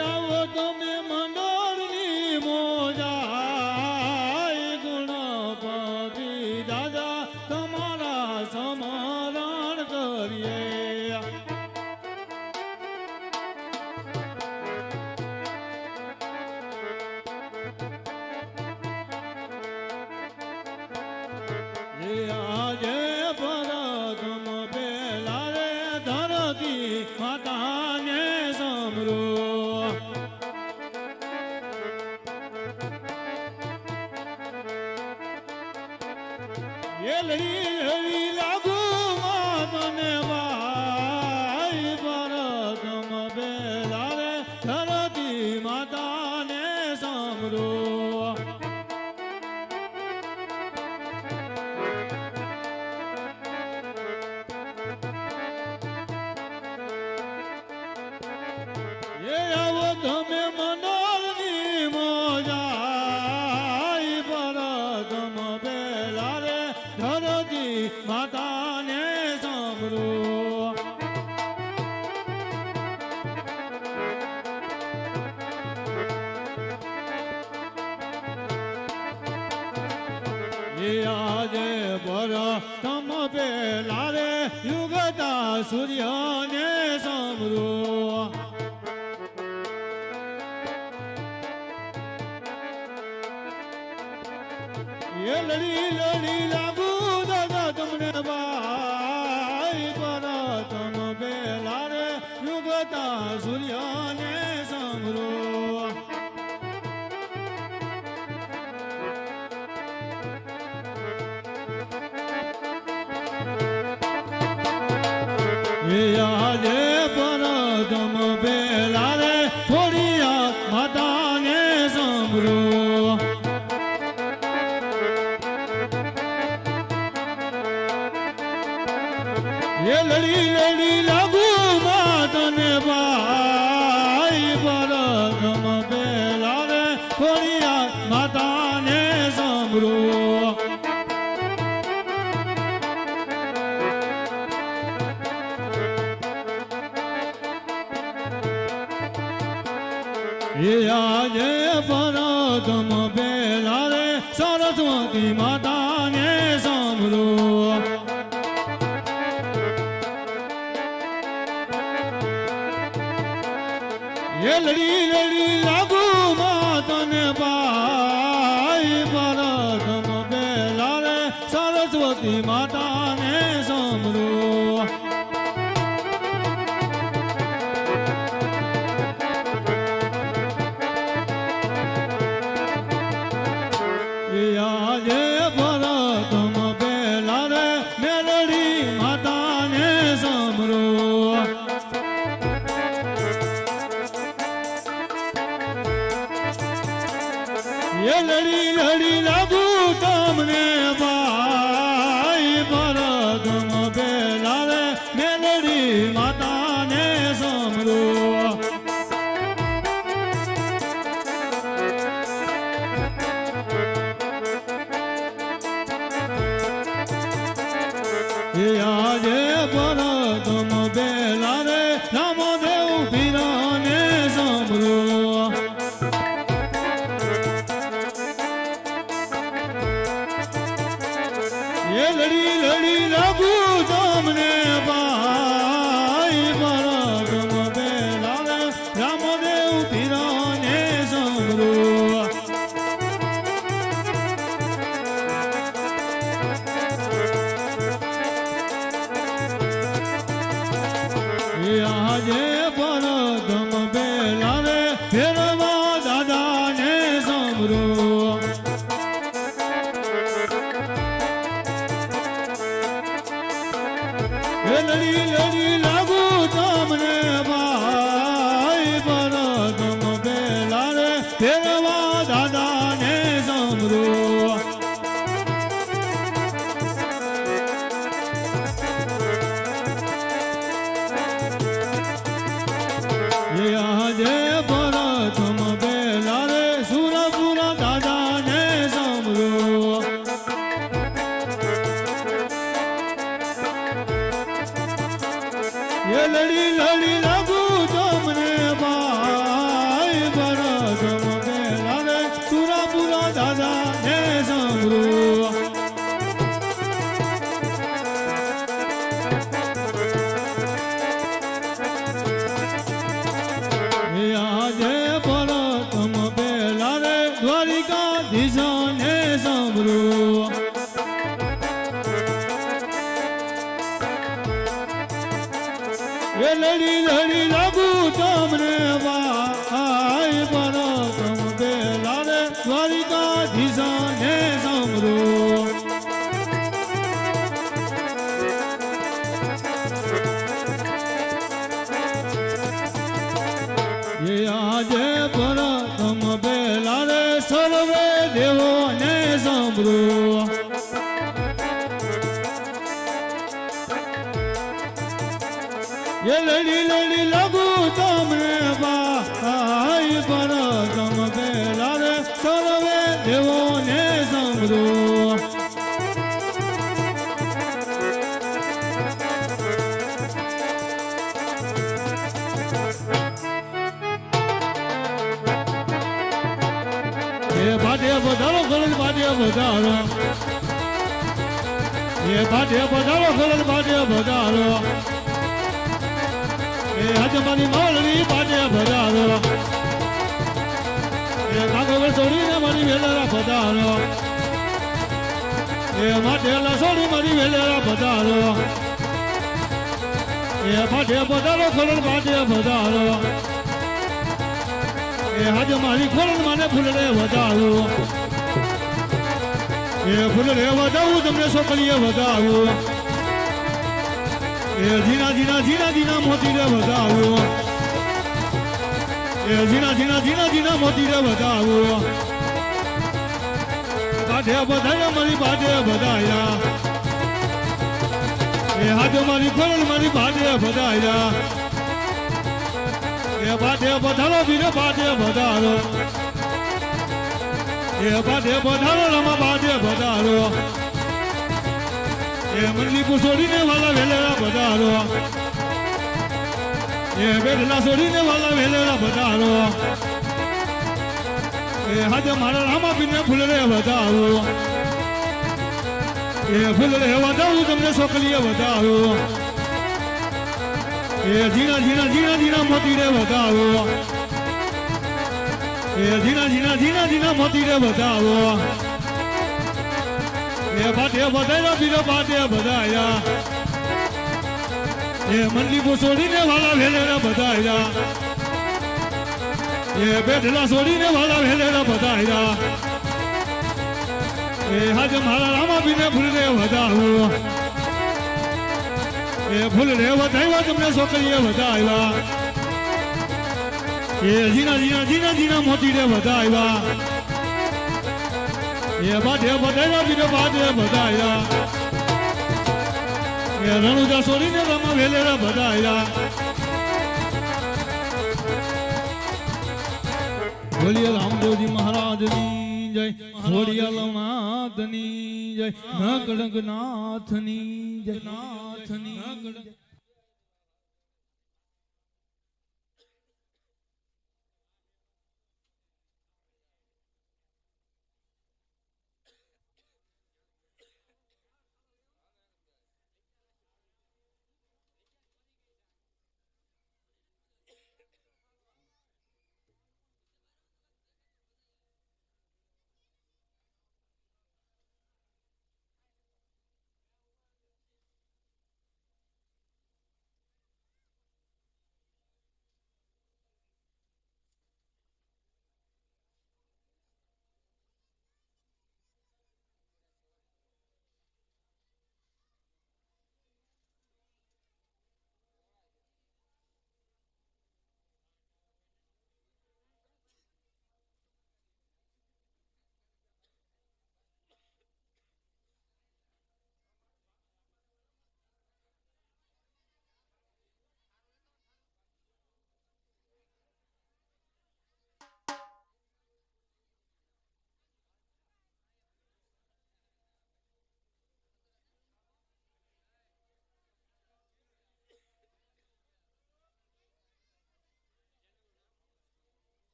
आओ तो मैं પર તમ પેલા રે યુગતા સૂર્યને સમરો એ લડી લડી લડી લડી લાગુ બા બા. श्री माता ગુરુ લડી લડી લાગુ તમને આજે વધારો એ ભાટે વધારો ખલજ ભાટે વધારો એ આજે મારી માવલની ભાટે વધારો એ કાગળ છોડીને મારી વેલેરા વધારો એ માટેલા છોડી મારી વેલેરા વધારો એ ભાટે વધારો ખલજ ભાટે વધારો એ આજે મારી ખોરણ મને ફૂલડે વધારું એ ફૂલડે વધાવું તમને છોકરીએ વધાવું એ ઝીણા ઝીણા ઝીણા ઝીણા મોતી રે વધાવું એ ઝીણા ઝીણા ઝીણા ઝીણા મોતી રે વધાવું બાઢે બધાયા મારી બાઢે બધાયા એ આજે મારી ખોરણ મારી બાઢે બધાયા એ બાટે બધારો બીને બાટે બધારો એ બાટે બધારો રમા બાટે બધારો એ મંડલી છોડીને વાલા વેલેરા બધારો એ બેઠલા છોડીને વાલા વેલેરા બધારો એ હાજે મારા રામા પીને વધારો એ ફૂલરે વધાવું તમને છોકરીએ વધારો એ ઝીણા ઝીણા ઝીણા ઝીણા મોતી રે વધાવો એ ઝીણા ઝીણા ઝીણા ઝીણા મોતી રે વધાવો એ બાટે બધાયા બીજો બાટે બધાયા. એ મંડલી છોડીને વાળા વેલેરા બધાયા. એ બેઠલા છોડીને વાળા વેલેરા બધાયા. એ હાજે મારા રામા બીને ફૂલ રે વધાવો. એ ફૂલ રે વધાવ્યા તમને છોકરીએ વધાવ્યા. એ જીના જીના જીના જીના મોતી રે આવ્યા એ બાટે વધાવ્યા બીજો બાટે આવ્યા એ રણુજા છોડીને રમા વેલેરા આવ્યા બોલીએ રામદેવજી મહારાજની જય ખોડિયાલનાથની જય નકડકનાથની જય નાથની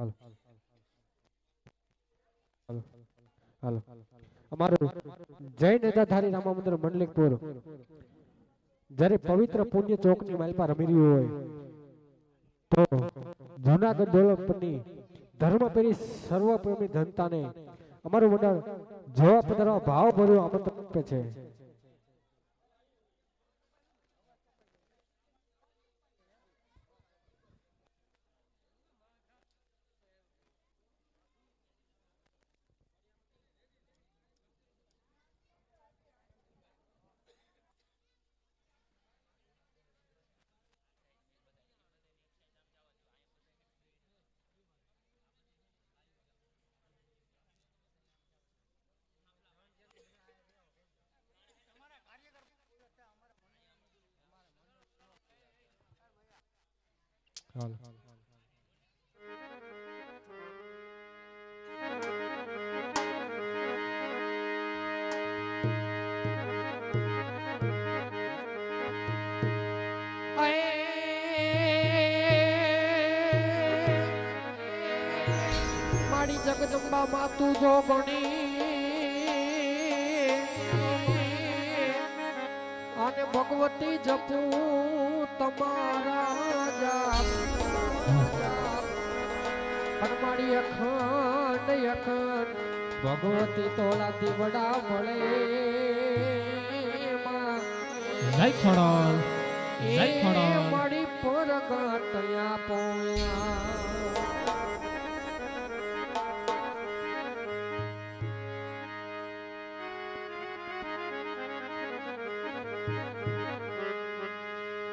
જય હાલો. હાલો. અમારું જય નેતાધારી રામા મંદિર મંડલિકપુર. જ્યારે પવિત્ર પુણ્ય ચોકની માલ પર રમી રહ્યું હોય, તો જૂનાગઢ ડેવલપની ધર્મપેરી સર્વપ્રેમી જનતાને અમારું મંડળ જવાબ પધારવા ભાવ ભર્યું આમંત્રણ આપે છે. હાલો મારી જગદંબા માતું જો ગણી અને ભગવતી જપું તમારા મારી અખંડ અખંડ ભગવતી તોલા દીવડા મળે. જય ખોડલ જય ખોડલ મારી પરગટયા પોયા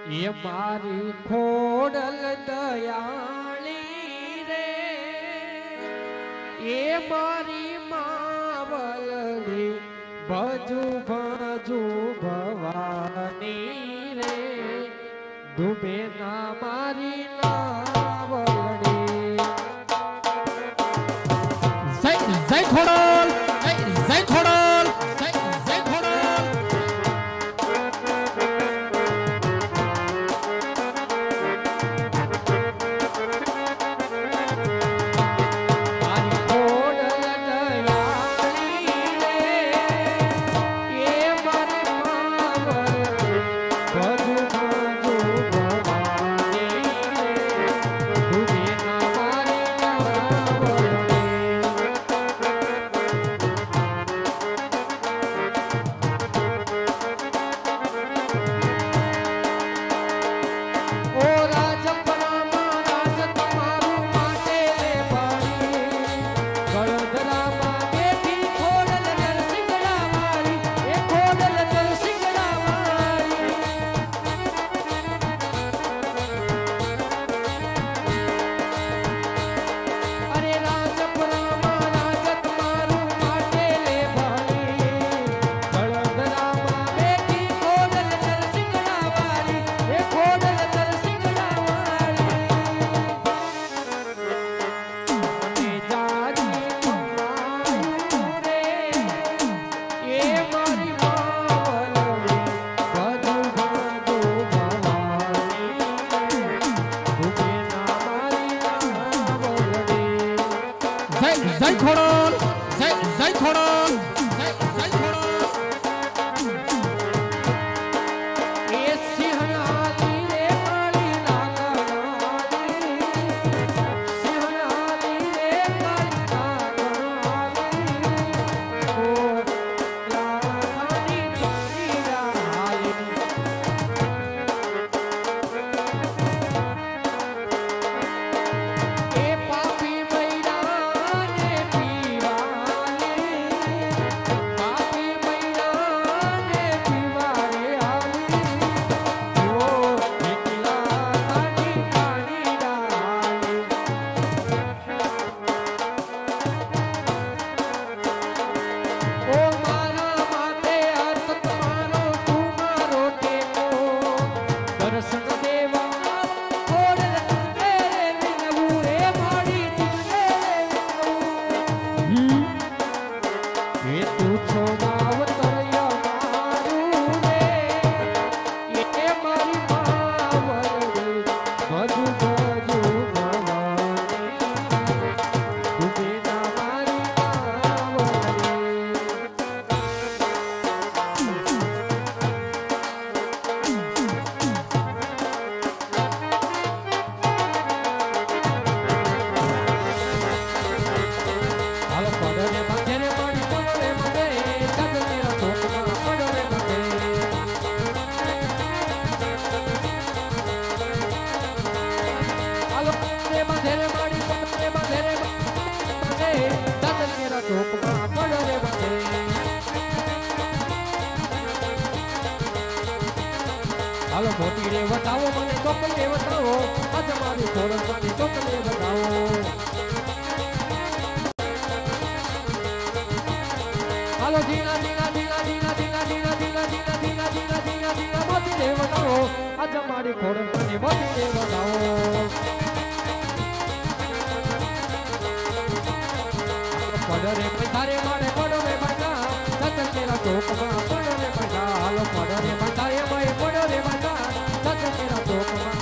એ મારી ખોડલ દયાળી રે. એ મારી માવલડી ભજુ ભજુ ભવાની રે. ડૂબે ના મારી નાવલડી જય જય ખોડલ! હાલો મોટી રે બતાવો મને ચોકલ રે મારી મારી મારી મારી બતાવો પડરે બંધારે મારે પડરે બંધા સતન તેરા ટોકમાં પડરે બંધા હાલો પડરે બંધારે મારે પડરે બંધા સતન તેરા ટોકમાં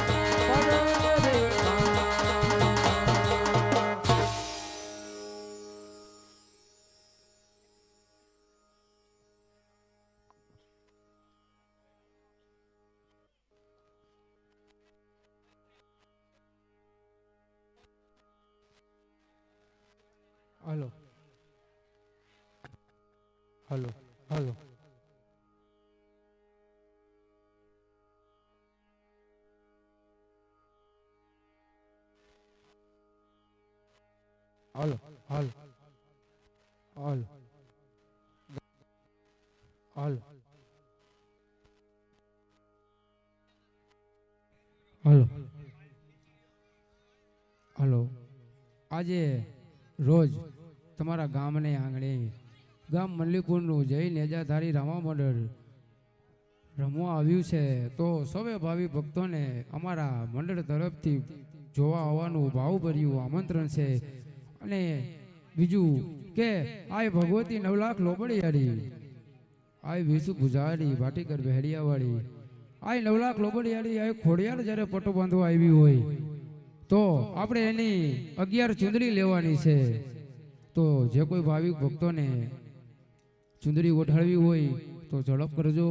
Aló. Hello hello. Hello hello. Hello. Hello. Hello. Hello. આજે રોજ તમારા ગામને આંગણે ગામ મલ્લીપુરનું જય નેજાધારી રામા મંડળ. રમવા આવ્યું છે તો સૌએ ભાવિ ભક્તોને અમારા મંડળ તરફથી જોવા આવવાનું ભાવભર્યું આમંત્રણ છે. અને બીજું કે આય ભગવતી નવ લાખ લોબડી હારી. આય વિસુ પૂજારી, ભાટીકર બહેડિયાવાળી લાખ લોબડી હારી, આય ખોડિયાર જ્યારે પટો બાંધવા આવી હોય, તો આપણે એની અગિયાર ચુંદડી લેવાની છે. તો જે કોઈ ભાવિક ભક્તોને ચુંદડી ઓઢાળવી હોય તો ઝડપ કરજો.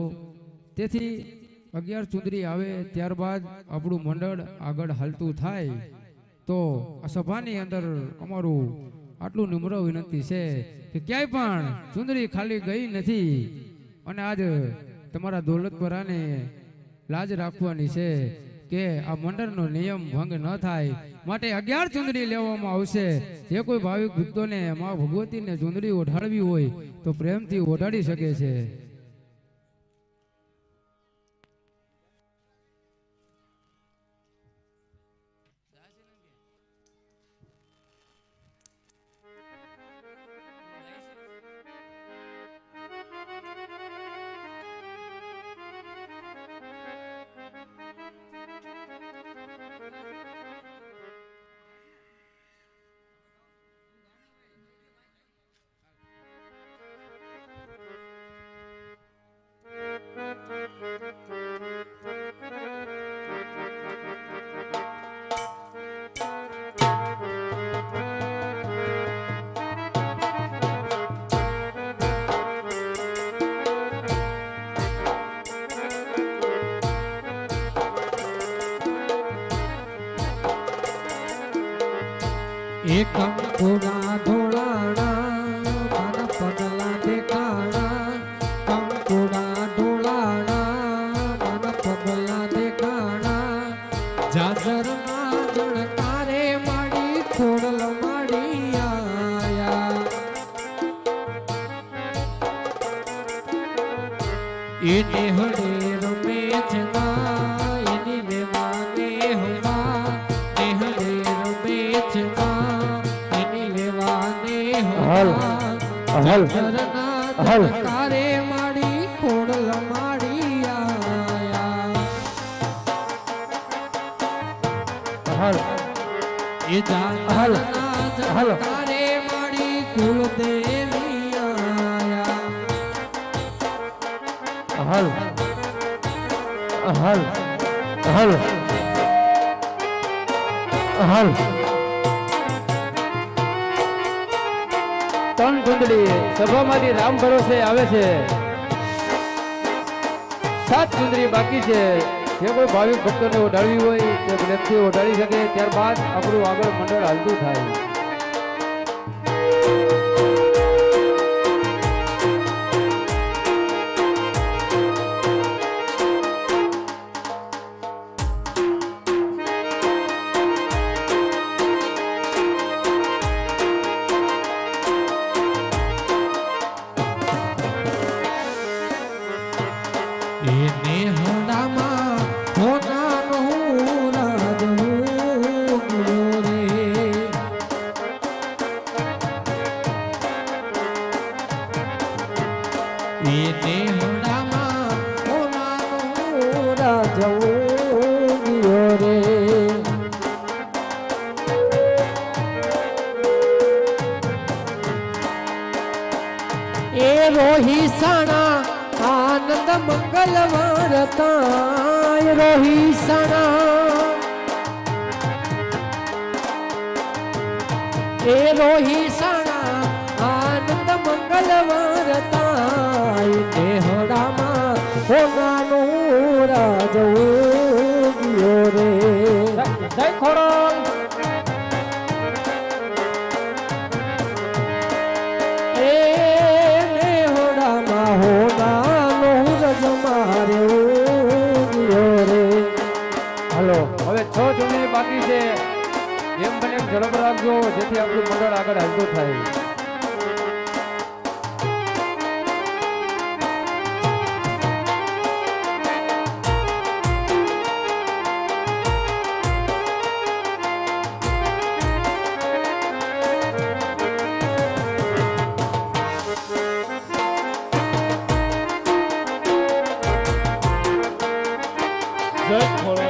તેથી અગિયાર ચુંદડી આવે ત્યારબાદ આપણું મંડળ આગળ હાલતું થાય. તો આ સભાની અંદર અમારું આટલું નિમ્ર વિનંતી છે કે ક્યાંય પણ ચુંદડી ખાલી ગઈ નથી. અને આજ તમારા દોલતપરાને લાજ રાખવાની છે. કે આ મંડળનો નિયમ ભંગ ન થાય. માટે અગિયાર ચુંદડી લેવામાં આવશે. જે કોઈ ભાવિક ભક્તોને મા ભગવતીને ચુંદડી ઓઢાડવી હોય તો પ્રેમથી ઓઢાડી શકે છે. જાજર માં ગણકારે માડી થોડલ માડી આયા એને હડે રમે જના એની લેવાને હોવા એ હડે રમે જના એની લેવાને હોવા હલ હલ હલ જનકારે માડી કુલદેવી આયા હાલ. હલ. હલ. હલ. ત્રણ ચુંદડી સભામાંથી રામ ભરોસે આવે છે. સાત ચુંદડી બાકી છે. જે કોઈ ભાવિક ભક્તોને ઓઢાડવી હોય તે વ્યક્તિ ઓઢાડી શકે. ત્યારબાદ આપણું આગળ મંડળ હાલતું થાય. ini hendak રે હાલો, હવે છ ચૂંટણી બાકી છે. જેમ બને એમ ઝડપ રાખજો, જેથી આપણું મંડળ આગળ હાલતું થાય. જય ખોડલ